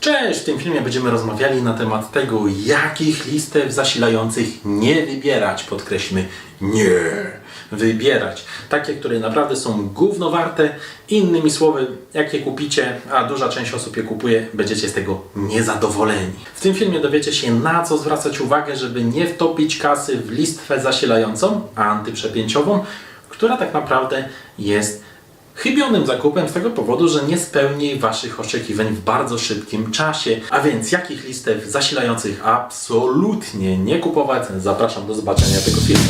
Cześć! W tym filmie będziemy rozmawiali na temat tego, jakich listew zasilających nie wybierać. Podkreślmy, nie wybierać. Takie, które naprawdę są gównowarte. Innymi słowy, jak je kupicie, a duża część osób je kupuje, będziecie z tego niezadowoleni. W tym filmie dowiecie się, na co zwracać uwagę, żeby nie wtopić kasy w listwę zasilającą, antyprzepięciową, która tak naprawdę jest chybionym zakupem z tego powodu, że nie spełni Waszych oczekiwań w bardzo szybkim czasie. A więc jakich listew zasilających absolutnie nie kupować? Zapraszam do zobaczenia tego filmu.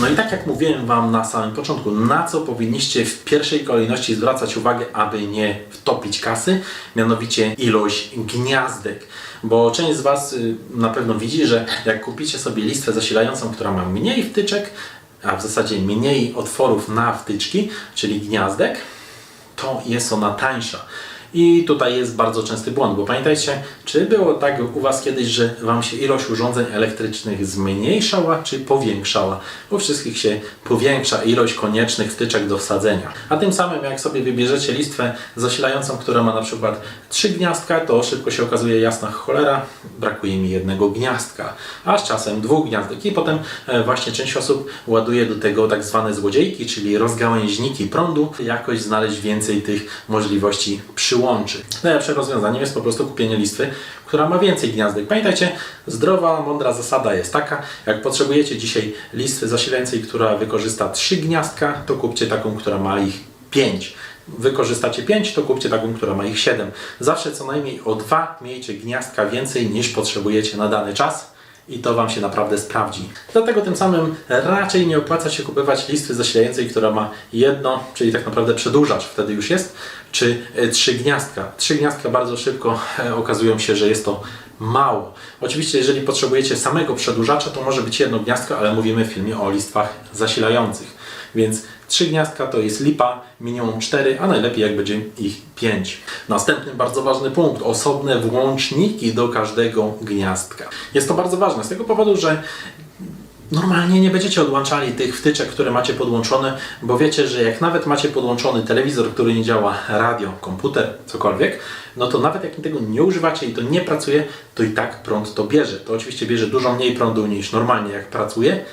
No i tak jak mówiłem Wam na samym początku, na co powinniście w pierwszej kolejności zwracać uwagę, aby nie wtopić kasy, mianowicie ilość gniazdek. Bo część z Was y, na pewno widzi, że jak kupicie sobie listwę zasilającą, która ma mniej wtyczek, a w zasadzie mniej otworów na wtyczki, czyli gniazdek, to jest ona tańsza. I tutaj jest bardzo częsty błąd, bo pamiętajcie, czy było tak u Was kiedyś, że Wam się ilość urządzeń elektrycznych zmniejszała, czy powiększała? U wszystkich się powiększa ilość koniecznych wtyczek do wsadzenia. A tym samym, jak sobie wybierzecie listwę zasilającą, która ma na przykład trzy gniazdka, to szybko się okazuje jasna cholera, brakuje mi jednego gniazdka, a z czasem dwóch gniazdek. I potem e, właśnie część osób ładuje do tego tak zwane złodziejki, czyli rozgałęźniki prądu, jakoś znaleźć więcej tych możliwości przyłączyć. Najlepszym rozwiązaniem jest po prostu kupienie listwy, która ma więcej gniazdek. Pamiętajcie, zdrowa, mądra zasada jest taka, jak potrzebujecie dzisiaj listwy zasilającej, która wykorzysta trzy gniazdka, to kupcie taką, która ma ich 5. Wykorzystacie 5, to kupcie taką, która ma ich 7. Zawsze co najmniej o 2 miejcie gniazdka więcej niż potrzebujecie na dany czas i to Wam się naprawdę sprawdzi. Dlatego tym samym raczej nie opłaca się kupować listwy zasilającej, która ma jedno, czyli tak naprawdę przedłużacz, wtedy już jest, czy e, trzy gniazdka. Trzy gniazdka bardzo szybko e, okazują się, że jest to mało. Oczywiście, jeżeli potrzebujecie samego przedłużacza, to może być jedno gniazdko, ale mówimy w filmie o listwach zasilających. Więc trzy gniazdka to jest lipa, minimum cztery, a najlepiej jak będzie ich pięć. Następny bardzo ważny punkt, osobne włączniki do każdego gniazdka. Jest to bardzo ważne z tego powodu, że Normalnie nie będziecie odłączali tych wtyczek, które macie podłączone, bo wiecie, że jak nawet macie podłączony telewizor, który nie działa, radio, komputer, cokolwiek, no to nawet jak tego nie używacie i to nie pracuje, to i tak prąd to bierze. To oczywiście bierze dużo mniej prądu niż normalnie jak pracuje,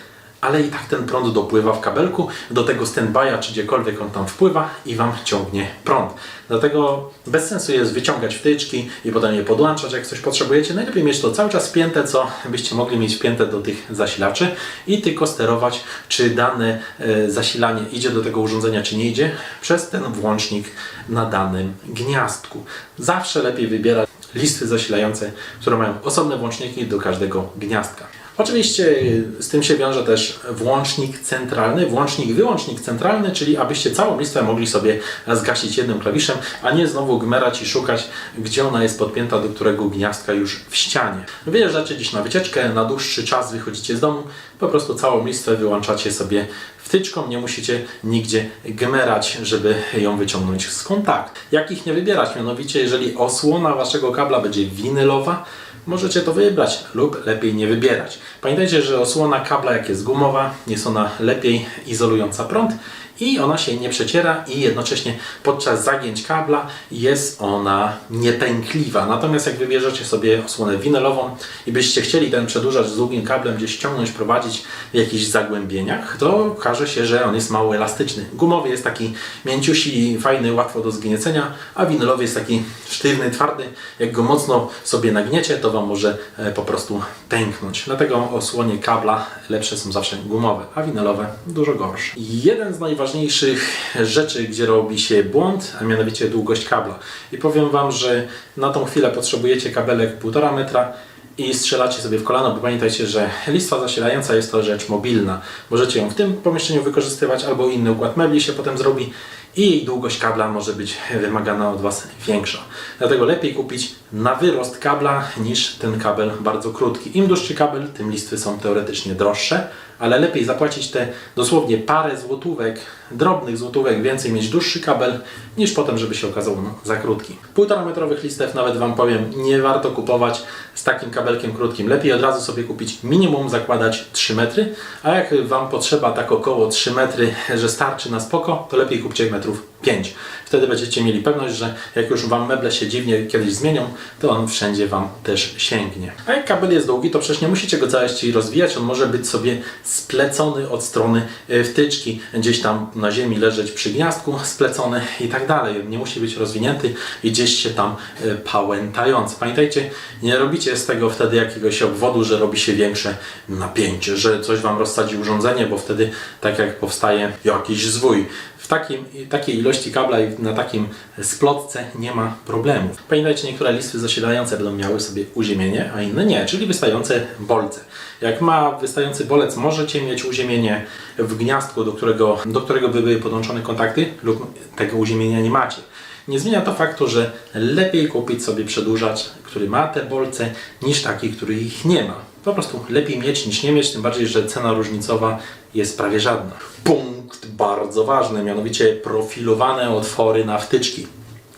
ale i tak ten prąd dopływa w kabelku do tego standby'a, czy gdziekolwiek on tam wpływa i Wam ciągnie prąd. Dlatego bez sensu jest wyciągać wtyczki i potem je podłączać, jak coś potrzebujecie. Najlepiej mieć to cały czas wpięte, co byście mogli mieć wpięte do tych zasilaczy i tylko sterować, czy dane e, zasilanie idzie do tego urządzenia, czy nie idzie, przez ten włącznik na danym gniazdku. Zawsze lepiej wybierać listy zasilające, które mają osobne włączniki do każdego gniazdka. Oczywiście z tym się wiąże też włącznik centralny, włącznik, wyłącznik centralny, czyli abyście całą listę mogli sobie zgasić jednym klawiszem, a nie znowu gmerać i szukać, gdzie ona jest podpięta do którego gniazdka już w ścianie. Wyjeżdżacie dziś na wycieczkę, na dłuższy czas wychodzicie z domu, po prostu całą listę wyłączacie sobie wtyczką, nie musicie nigdzie gmerać, żeby ją wyciągnąć z kontaktu. Jak ich nie wybierać? Mianowicie, jeżeli osłona waszego kabla będzie winylowa, możecie to wybrać lub lepiej nie wybierać. Pamiętajcie, że osłona kabla jak jest gumowa, jest ona lepiej izolująca prąd i ona się nie przeciera i jednocześnie podczas zagięć kabla jest ona niepękliwa. Natomiast jak wybierzecie sobie osłonę winylową i byście chcieli ten przedłużacz z długim kablem gdzieś ściągnąć, prowadzić w jakichś zagłębieniach, to okaże się, że on jest mało elastyczny. Gumowy jest taki mięciusi, fajny, łatwo do zgniecenia, a winylowy jest taki sztywny, twardy. Jak go mocno sobie nagniecie, to Wam może e, po prostu pęknąć. Dlatego osłonie kabla lepsze są zawsze gumowe, a winylowe dużo gorsze. Jeden z najważniejszych rzeczy, gdzie robi się błąd, a mianowicie długość kabla. I powiem Wam, że na tą chwilę potrzebujecie kabelek 1,5 metra i strzelacie sobie w kolano, bo pamiętajcie, że listwa zasilająca jest to rzecz mobilna. Możecie ją w tym pomieszczeniu wykorzystywać, albo inny układ mebli się potem zrobi i jej długość kabla może być wymagana od Was większa. Dlatego lepiej kupić na wyrost kabla niż ten kabel bardzo krótki. Im dłuższy kabel, tym listwy są teoretycznie droższe, ale lepiej zapłacić te dosłownie parę złotówek, drobnych złotówek więcej, mieć dłuższy kabel, niż potem, żeby się okazał no, za krótki. Półtora metrowych listew, nawet Wam powiem, nie warto kupować z takim kabelkiem krótkim. Lepiej od razu sobie kupić minimum, zakładać 3 metry, a jak Wam potrzeba tak około 3 metry, że starczy na spoko, to lepiej kupcie metrów 5. Wtedy będziecie mieli pewność, że jak już Wam meble się dziwnie kiedyś zmienią, to on wszędzie Wam też sięgnie. A jak kabel jest długi, to przecież nie musicie go całości rozwijać, on może być sobie splecony od strony e, wtyczki, gdzieś tam na ziemi leżeć przy gniazdku splecony i tak dalej. Nie musi być rozwinięty i gdzieś się tam e, pałętający. Pamiętajcie, nie robicie z tego wtedy jakiegoś obwodu, że robi się większe napięcie, że coś Wam rozsadzi urządzenie, bo wtedy tak jak powstaje jakiś zwój. W takim, takiej ilości kabla i na takim splotce nie ma problemu. Pamiętajcie, niektóre listwy zasilające będą miały sobie uziemienie, a inne nie, czyli wystające bolce. Jak ma wystający bolec, możecie mieć uziemienie w gniazdku, do którego, do którego by były podłączone kontakty, lub tego uziemienia nie macie. Nie zmienia to faktu, że lepiej kupić sobie przedłużacz, który ma te bolce, niż taki, który ich nie ma. Po prostu lepiej mieć niż nie mieć, tym bardziej, że cena różnicowa jest prawie żadna. Punkt bardzo ważny, mianowicie profilowane otwory na wtyczki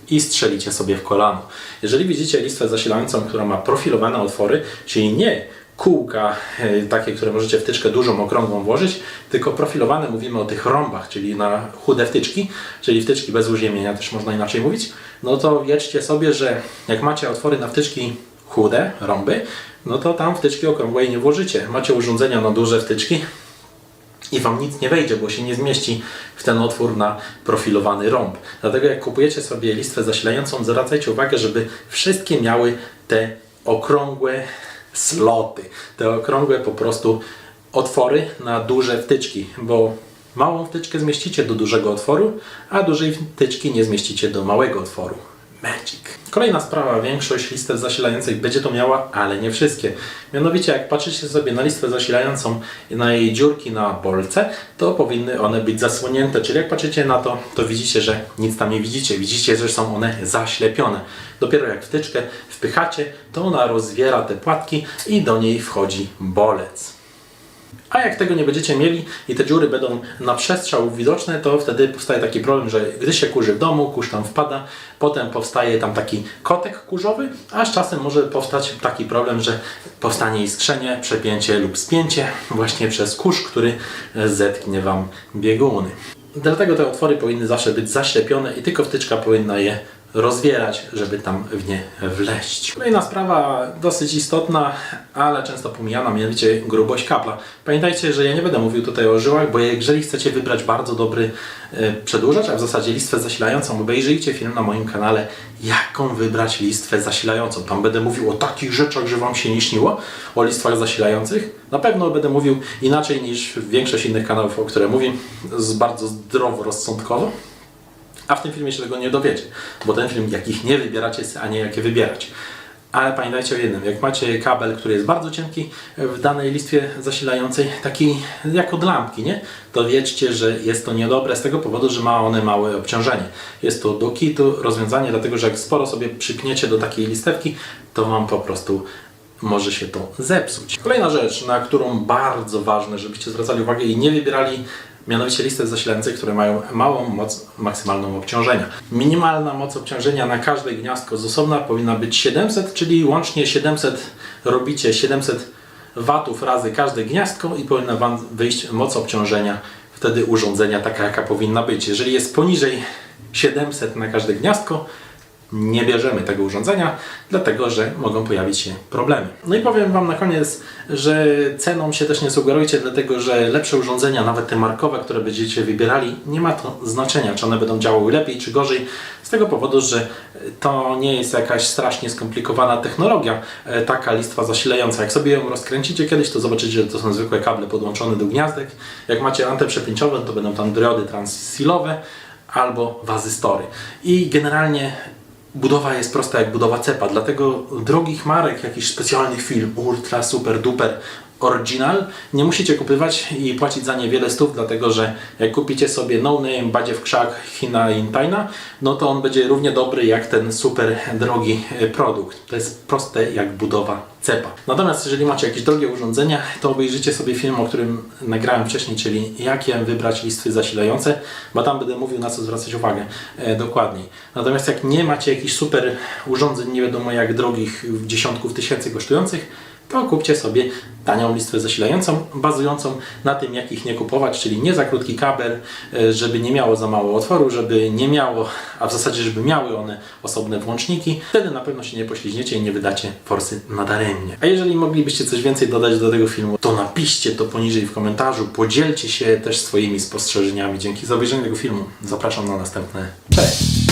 i strzelicie sobie w kolano. Jeżeli widzicie listwę zasilającą, która ma profilowane otwory, czyli nie kółka e, takie, które możecie wtyczkę dużą, okrągłą włożyć, tylko profilowane mówimy o tych rąbach, czyli na chude wtyczki, czyli wtyczki bez uziemienia, też można inaczej mówić, no to wiedzcie sobie, że jak macie otwory na wtyczki chude, rąby, no to tam wtyczki okrągłej nie włożycie. Macie urządzenia na duże wtyczki, i Wam nic nie wejdzie, bo się nie zmieści w ten otwór na profilowany rąb. Dlatego jak kupujecie sobie listwę zasilającą, zwracajcie uwagę, żeby wszystkie miały te okrągłe sloty, te okrągłe po prostu otwory na duże wtyczki, bo małą wtyczkę zmieścicie do dużego otworu, a dużej wtyczki nie zmieścicie do małego otworu. Magic. Kolejna sprawa, większość listew zasilających będzie to miała, ale nie wszystkie. Mianowicie, jak patrzycie sobie na listwę zasilającą na jej dziurki na bolce, to powinny one być zasłonięte. Czyli jak patrzycie na to, to widzicie, że nic tam nie widzicie. Widzicie, że są one zaślepione. Dopiero jak wtyczkę wpychacie, to ona rozwiera te płatki i do niej wchodzi bolec. A jak tego nie będziecie mieli i te dziury będą na przestrzał widoczne, to wtedy powstaje taki problem, że gdy się kurzy w domu, kurz tam wpada, potem powstaje tam taki kotek kurzowy, a z czasem może powstać taki problem, że powstanie iskrzenie, przepięcie lub spięcie właśnie przez kurz, który zetknie Wam bieguny. Dlatego te otwory powinny zawsze być zaślepione i tylko wtyczka powinna je rozwierać, żeby tam w nie wleść. Kolejna sprawa dosyć istotna, ale często pomijana, mianowicie grubość kabla. Pamiętajcie, że ja nie będę mówił tutaj o żyłach, bo jeżeli chcecie wybrać bardzo dobry e, przedłużacz, a w zasadzie listwę zasilającą, obejrzyjcie film na moim kanale, jaką wybrać listwę zasilającą. Tam będę mówił o takich rzeczach, że Wam się nie śniło, o listwach zasilających. Na pewno będę mówił inaczej niż większość innych kanałów, o które mówię, z bardzo zdroworozsądkowo. A w tym filmie się tego nie dowiecie, bo ten film jakich nie wybieracie, a nie jakie wybierać. Ale pamiętajcie o jednym, jak macie kabel, który jest bardzo cienki w danej listwie zasilającej, taki jak od lampki, nie? to wiedzcie, że jest to niedobre z tego powodu, że ma one małe obciążenie. Jest to do kitu rozwiązanie, dlatego że jak sporo sobie przypniecie do takiej listewki, to Wam po prostu może się to zepsuć. Kolejna rzecz, na którą bardzo ważne, żebyście zwracali uwagę i nie wybierali mianowicie listę zasilających, które mają małą moc maksymalną obciążenia. Minimalna moc obciążenia na każde gniazdko z osobna powinna być 700, czyli łącznie 700 robicie 700 watów razy każde gniazdko i powinna Wam wyjść moc obciążenia wtedy urządzenia taka jaka powinna być. Jeżeli jest poniżej 700 na każde gniazdko, nie bierzemy tego urządzenia, dlatego że mogą pojawić się problemy. No i powiem Wam na koniec, że ceną się też nie sugerujcie, dlatego że lepsze urządzenia, nawet te markowe, które będziecie wybierali, nie ma to znaczenia, czy one będą działały lepiej czy gorzej, z tego powodu, że to nie jest jakaś strasznie skomplikowana technologia, e, taka listwa zasilająca. Jak sobie ją rozkręcicie kiedyś, to zobaczycie, że to są zwykłe kable podłączone do gniazdek. Jak macie antyprzepięciowe, to będą tam diody transsilowe albo wazystory. I generalnie budowa jest prosta jak budowa cepa, dlatego drogich marek, jakichś specjalnych firm, ultra, super, duper, original, nie musicie kupywać i płacić za nie wiele stów, dlatego że jak kupicie sobie no name, badzie w krzak, China Intaina, no to on będzie równie dobry jak ten super drogi e, produkt. To jest proste jak budowa cepa. Natomiast jeżeli macie jakieś drogie urządzenia, to obejrzyjcie sobie film, o którym nagrałem wcześniej, czyli jakie wybrać listy zasilające, bo tam będę mówił na co zwracać uwagę e, dokładniej. Natomiast jak nie macie jakichś super urządzeń, nie wiadomo jak drogich, dziesiątków tysięcy kosztujących, to kupcie sobie tanią listwę zasilającą, bazującą na tym, jak ich nie kupować, czyli nie za krótki kabel, e, żeby nie miało za mało otworu, żeby nie miało, a w zasadzie, żeby miały one osobne włączniki. Wtedy na pewno się nie poślizgniecie i nie wydacie forsy nadaremnie. A jeżeli moglibyście coś więcej dodać do tego filmu, to napiszcie to poniżej w komentarzu, podzielcie się też swoimi spostrzeżeniami. Dzięki za obejrzenie tego filmu. Zapraszam na następne. Cześć!